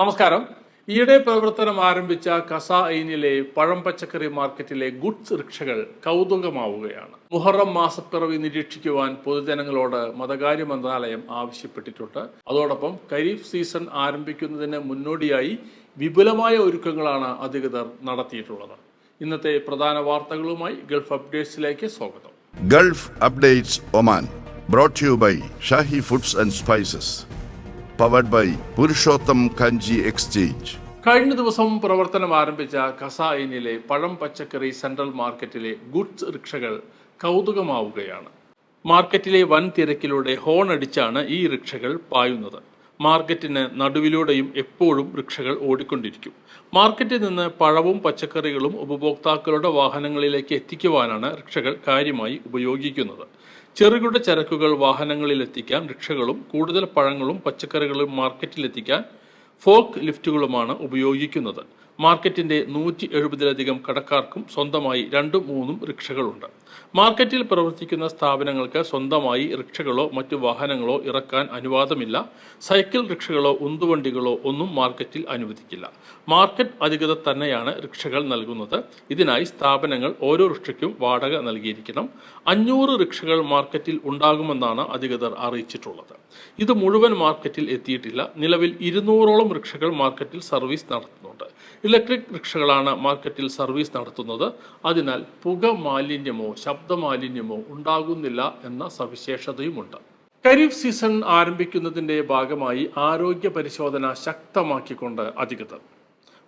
നമസ്കാരം. ഈയിടെ പ്രവർത്തനം ആരംഭിച്ച കസ ഐനിലെ പഴം പച്ചക്കറി മാർക്കറ്റിലെ ഗുഡ്സ് റിക്ഷകൾ കൗതുകമാവുകയാണ്. മുഹറം മാസപ്പിറവി നിരീക്ഷിക്കുവാൻ പൊതുജനങ്ങളോട് മതകാര്യ മന്ത്രാലയം ആവശ്യപ്പെട്ടിട്ടുണ്ട്. അതോടൊപ്പം ഖരീഫ് സീസൺ ആരംഭിക്കുന്നതിന് മുന്നോടിയായി വിപുലമായ ഒരുക്കങ്ങളാണ് അധികൃതർ നടത്തിയിട്ടുള്ളത്. ഇന്നത്തെ പ്രധാന വാർത്തകളുമായി ഗൾഫ് അപ്ഡേറ്റ്സിലേക്ക് സ്വാഗതം. Gulf updates Oman brought you by Shahi foods and spices powered by Purushottam Kanji exchange കഴിഞ്ഞ ദിവസം പ്രവർത്തനം ആരംഭിച്ച ഖസായിനിലെ പഴം പച്ചക്കറി സെൻട്രൽ മാർക്കറ്റിലെ ഗുഡ്സ് റിക്ഷകൾ കൗതുകമാവുകയാണ്. മാർക്കറ്റിലെ വൻ തിരക്കിലൂടെ ഹോൺ അടിച്ചാണ് ഈ റിക്ഷകൾ പായുന്നത്. മാർക്കറ്റിന് നടുവിലൂടെയും എപ്പോഴും റിക്ഷകൾ ഓടിക്കൊണ്ടിരിക്കും. മാർക്കറ്റിൽ നിന്ന് പഴവും പച്ചക്കറികളും ഉപഭോക്താക്കളുടെ വാഹനങ്ങളിലേക്ക് എത്തിക്കുവാനാണ് റിക്ഷകൾ കാര്യമായി ഉപയോഗിക്കുന്നത്. ചെറുകിട ചരക്കുകൾ വാഹനങ്ങളിൽ എത്തിക്കാൻ റിക്ഷകളും കൂടുതൽ പഴങ്ങളും പച്ചക്കറികളും മാർക്കറ്റിലെത്തിക്കാൻ ഫോക്ക് ലിഫ്റ്റുകളുമാണ് ഉപയോഗിക്കുന്നത്. മാർക്കറ്റിന്റെ നൂറ്റി എഴുപതിലധികം കടക്കാർക്കും സ്വന്തമായി രണ്ടും മൂന്നും റിക്ഷകളുണ്ട്. മാർക്കറ്റിൽ പ്രവർത്തിക്കുന്ന സ്ഥാപനങ്ങൾക്ക് സ്വന്തമായി റിക്ഷകളോ മറ്റു വാഹനങ്ങളോ ഇറക്കാൻ അനുവാദമില്ല. സൈക്കിൾ റിക്ഷകളോ ഉന്തുവണ്ടികളോ ഒന്നും മാർക്കറ്റിൽ അനുവദിക്കില്ല. മാർക്കറ്റ് അധികൃതർ തന്നെയാണ് റിക്ഷകൾ നൽകുന്നത്. ഇതിനായി സ്ഥാപനങ്ങൾ ഓരോ റിക്ഷയ്ക്കും വാടക നൽകിയിരിക്കണം. അഞ്ഞൂറ് റിക്ഷകൾ മാർക്കറ്റിൽ ഉണ്ടാകുമെന്നാണ് അധികൃതർ അറിയിച്ചിട്ടുള്ളത്. ഇത് മുഴുവൻ മാർക്കറ്റിൽ എത്തിയിട്ടില്ല. നിലവിൽ ഇരുന്നൂറോളം റിക്ഷകൾ മാർക്കറ്റിൽ സർവീസ് നടത്തുന്നുണ്ട്. ഇലക്ട്രിക് റിക്ഷകളാണ് മാർക്കറ്റിൽ സർവീസ് നടത്തുന്നത്. അതിനാൽ പുക മാലിന്യമോ ശബ്ദമാലിന്യമോ ഉണ്ടാകുന്നില്ല എന്ന സവിശേഷതയുമുണ്ട്. ഖരീഫ് സീസൺ ആരംഭിക്കുന്നതിന്റെ ഭാഗമായി ആരോഗ്യ പരിശോധന ശക്തമാക്കിക്കൊണ്ട് അധികൃതർ.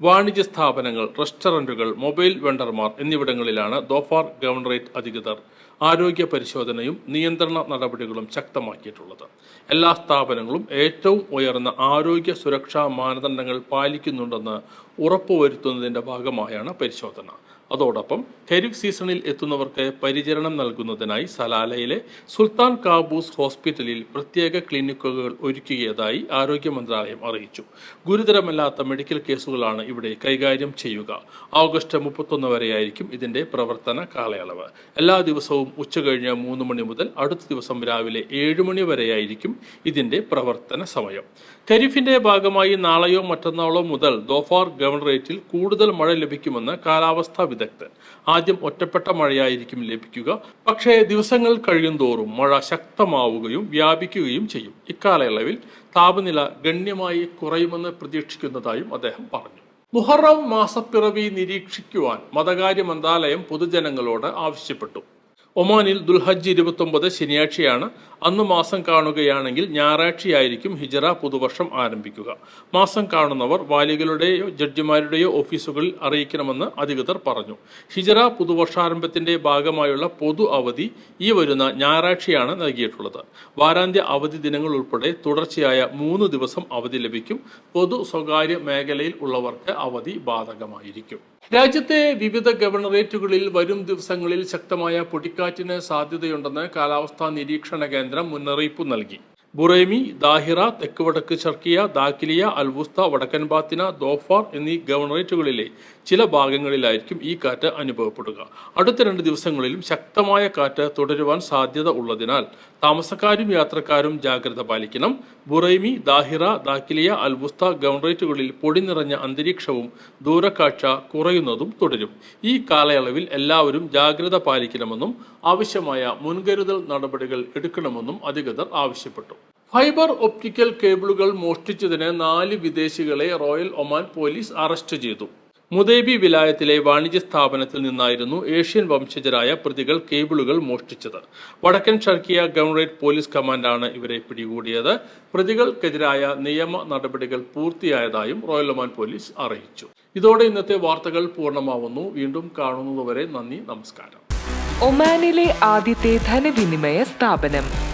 വാണിജ്യ സ്ഥാപനങ്ങൾ റെസ്റ്റോറന്റുകൾ മൊബൈൽ വെണ്ടർമാർ എന്നിവിടങ്ങളിലാണ് ദോഫാർ ഗവർണറേറ്റ് അധികൃതർ ആരോഗ്യ പരിശോധനയും നിയന്ത്രണ നടപടികളും ശക്തമാക്കിയിട്ടുള്ളത്. എല്ലാ സ്ഥാപനങ്ങളും ഏറ്റവും ഉയർന്ന ആരോഗ്യ സുരക്ഷാ മാനദണ്ഡങ്ങൾ പാലിക്കുന്നുണ്ടെന്ന് ഉറപ്പുവരുത്തുന്നതിന്റെ ഭാഗമായാണ് പരിശോധന. അതോടൊപ്പം ഖരീഫ് സീസണിൽ എത്തുന്നവർക്ക് പരിചരണം നൽകുന്നതിനായി സലാലയിലെ സുൽത്താൻ കാബൂസ് ഹോസ്പിറ്റലിൽ പ്രത്യേക ക്ലിനിക്കുകൾ ഒരുക്കിയതായി ആരോഗ്യ മന്ത്രാലയം അറിയിച്ചു. ഗുരുതരമല്ലാത്ത മെഡിക്കൽ കേസുകളാണ് ഇവിടെ കൈകാര്യം ചെയ്യുക. ഓഗസ്റ്റ് മുപ്പത്തൊന്ന് വരെയായിരിക്കും ഇതിന്റെ പ്രവർത്തന കാലയളവ്. എല്ലാ ദിവസവും ഉച്ചകഴിഞ്ഞ് മൂന്ന് മണി മുതൽ അടുത്ത ദിവസം രാവിലെ ഏഴ് മണി വരെയായിരിക്കും ഇതിന്റെ പ്രവർത്തന സമയം. ഖരീഫിന്റെ ഭാഗമായി നാളെയോ മറ്റന്നാളോ മുതൽ ദോഫാർ ഗവർണറേറ്റിൽ കൂടുതൽ മഴ ലഭിക്കുമെന്ന് കാലാവസ്ഥാ വിദഗ്ധൻ ആദ്യം ഒറ്റപ്പെട്ട മഴയായിരിക്കും ലഭിക്കുക. പക്ഷേ ദിവസങ്ങൾ കഴിയുന്തോറും മഴ ശക്തമാവുകയും വ്യാപിക്കുകയും ചെയ്യും. ഇക്കാലയളവിൽ താപനില ഗണ്യമായി കുറയുമെന്ന് പ്രതീക്ഷിക്കുന്നതായും അദ്ദേഹം പറഞ്ഞു. മുഹറം മാസപ്പിറവി നിരീക്ഷിക്കുവാൻ മതകാര്യ മന്ത്രാലയം പൊതുജനങ്ങളോട് ആവശ്യപ്പെട്ടു. ഒമാനിൽ ദുൽഹജ്ജ് ഇരുപത്തൊമ്പത് ശനിയാഴ്ചയാണ്. അന്ന് മാസം കാണുകയാണെങ്കിൽ ഞായറാഴ്ചയായിരിക്കും ഹിജറ പുതുവർഷം ആരംഭിക്കുക. മാസം കാണുന്നവർ വാലികളുടെയോ ജഡ്ജിമാരുടെയോ ഓഫീസുകളിൽ അറിയിക്കണമെന്ന് അധികൃതർ പറഞ്ഞു. ഹിജറ പുതുവർഷാരംഭത്തിന്റെ ഭാഗമായുള്ള പൊതു അവധി ഈ വരുന്ന ഞായറാഴ്ചയാണ് നൽകിയിട്ടുള്ളത്. വാരാന്ത്യ അവധി ദിനങ്ങൾ ഉൾപ്പെടെ തുടർച്ചയായ മൂന്ന് ദിവസം അവധി ലഭിക്കും. പൊതു സ്വകാര്യ മേഖലയിൽ ഉള്ളവർക്ക് അവധി ബാധകമായിരിക്കും. രാജ്യത്തെ വിവിധ ഗവർണറേറ്റുകളിൽ വരും ദിവസങ്ങളിൽ ശക്തമായ പൊടിക്കാറ്റിന് സാധ്യതയുണ്ടെന്ന് കാലാവസ്ഥാ നിരീക്ഷണ കേന്ദ്രം മുന്നറിയിപ്പ് നൽകി ബുറൈമി ദാഹിറ തെക്ക് വടക്ക് ഷർക്കിയ ദാക്കിലിയ അൽവുസ്ത വടക്കൻ ബാത്തിന ദോഫാർ എന്നീ ഗവർണറേറ്റുകളിലെ ചില ഭാഗങ്ങളിലായിരിക്കും ഈ കാറ്റ് അനുഭവപ്പെടുക. അടുത്ത രണ്ട് ദിവസങ്ങളിലും ശക്തമായ കാറ്റ് തുടരുവാൻ സാധ്യത ഉള്ളതിനാൽ താമസക്കാരും യാത്രക്കാരും ജാഗ്രത പാലിക്കണം. Buraimi Dhahira Dakhiliya Al Wusta ഗവർണറേറ്റുകളിൽ പൊടി നിറഞ്ഞ അന്തരീക്ഷവും ദൂരക്കാഴ്ച കുറയുന്നതും തുടരും. ഈ കാലയളവിൽ എല്ലാവരും ജാഗ്രത പാലിക്കണമെന്നും ആവശ്യമായ മുൻകരുതൽ നടപടികൾ എടുക്കണമെന്നും അധികൃതർ ആവശ്യപ്പെട്ടു. ഫൈബർ ഒപ്റ്റിക്കൽ കേബിളുകൾ മോഷ്ടിച്ചതിന് നാല് വിദേശികളെ റോയൽ ഒമാൻ പോലീസ് അറസ്റ്റ് ചെയ്തു. മുദേബി വിലായത്തിലെ വാണിജ്യ സ്ഥാപനത്തിൽ നിന്നായിരുന്നു ഏഷ്യൻ വംശജരായ പ്രതികൾ കേബിളുകൾ മോഷ്ടിച്ചത്. വടക്കൻ ഷർക്കിയ ഗവൺറേറ്റ് പോലീസ് കമാൻഡാണ് ഇവരെ പിടികൂടിയത്. പ്രതികൾക്കെതിരായ നിയമ നടപടികൾ പൂർത്തിയായതായും റോയൽ ഒമാൻ പോലീസ് അറിയിച്ചു. ഇതോടെ ഇന്നത്തെ വാർത്തകൾ പൂർണമാവുന്നു. വീണ്ടും കാണുന്നതുവരെ നന്ദി നമസ്കാരം. ഒമാനിലെ ആദ്യത്തെ ധനവിനിമയ സ്ഥാപനം.